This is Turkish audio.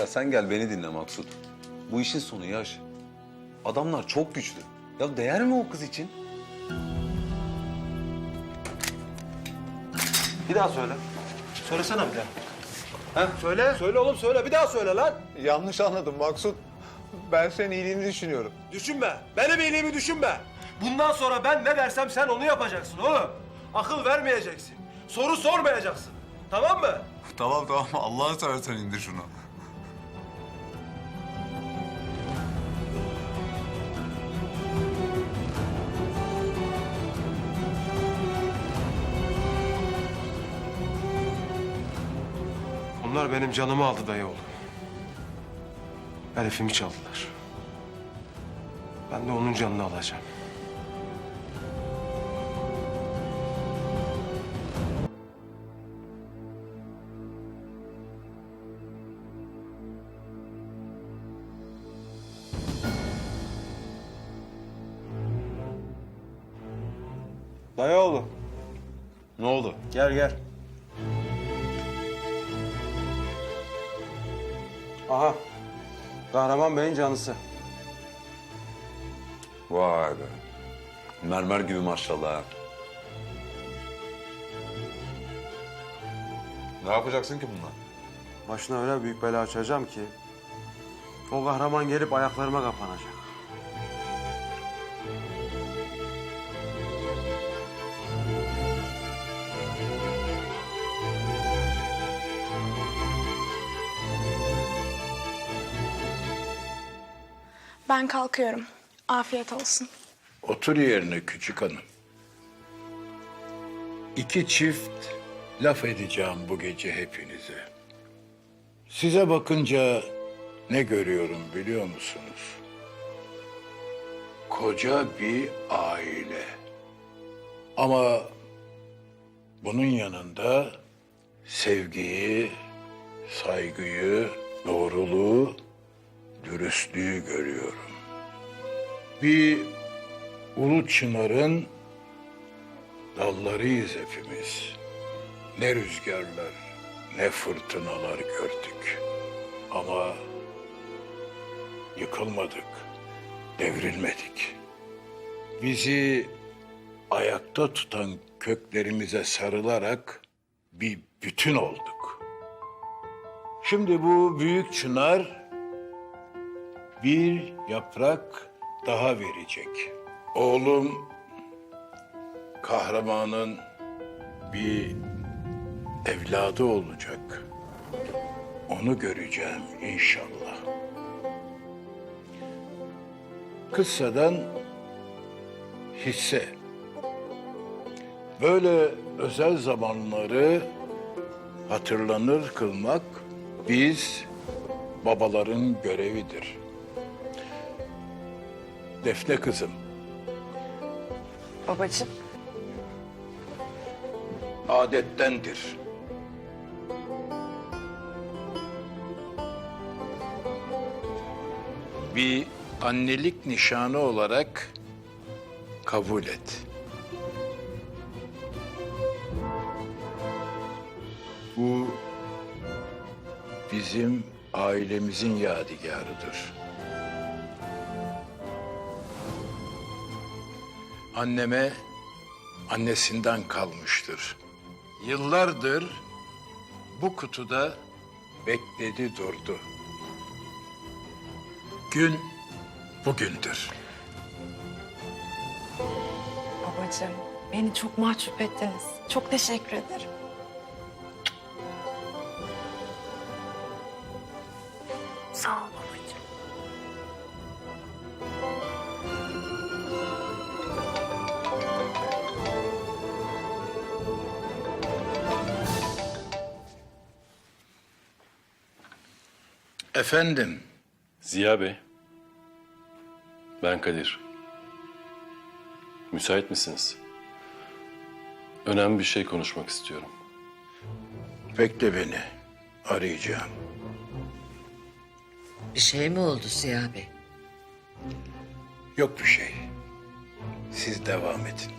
Ya sen gel beni dinle Maksut. Bu işin sonu yaş. Adamlar çok güçlü. Ya değer mi o kız için? Bir daha söyle. Söylesene bir daha. Ha? Söyle. Söyle oğlum söyle. Bir daha söyle lan. Yanlış anladım Maksut. Ben senin iyiliğini düşünüyorum. Düşünme. Benim iyiliğimi düşünme. Bundan sonra ben ne dersem sen onu yapacaksın oğlum. Akıl vermeyeceksin. Soru sormayacaksın. Tamam mı? Tamam tamam Allah'ını seversen indir şunu. Onlar benim canımı aldı dayı oğlum. Elif'imi çaldılar. Ben de onun canını alacağım. Dayı oğlu. Ne oldu? Gel gel. Aha. Kahraman Bey'in canısı. Vay be. Mermer gibi maşallah. Ne yapacaksın ki bununla? Başına öyle büyük bela açacağım ki... ...o kahraman gelip ayaklarıma kapanacak. Ben kalkıyorum. Afiyet olsun. Otur yerine küçük hanım. İki çift laf edeceğim bu gece hepinize. Size bakınca ne görüyorum biliyor musunuz? Koca bir aile. Ama bunun yanında sevgiyi, saygıyı, doğruluğu, dürüstlüğü görüyorum. Bir Ulu Çınar'ın dallarıyız hepimiz. Ne rüzgarlar, ne fırtınalar gördük. Ama yıkılmadık, devrilmedik. Bizi ayakta tutan köklerimize sarılarak bir bütün olduk. Şimdi bu büyük çınar bir yaprak daha verecek. Oğlum kahramanın bir evladı olacak. Onu göreceğim inşallah. Kıssadan hisse. Böyle özel zamanları hatırlanır kılmak biz babaların görevidir. Defne kızım, Babacığım. adettendir. Bir annelik nişanı olarak kabul et. Bu bizim ailemizin yadigarıdır. Anneme annesinden kalmıştır. Yıllardır bu kutuda bekledi durdu. Gün bugündür. Babacığım, beni çok mahcup ettiniz. Çok teşekkür ederim. Sağ ol Efendim, Ziya Bey. Ben Kadir. Müsait misiniz? Önemli bir şey konuşmak istiyorum. bekle beni. Arayacağım. Bir şey mi oldu Siyah Bey? Yok bir şey. Siz devam edin.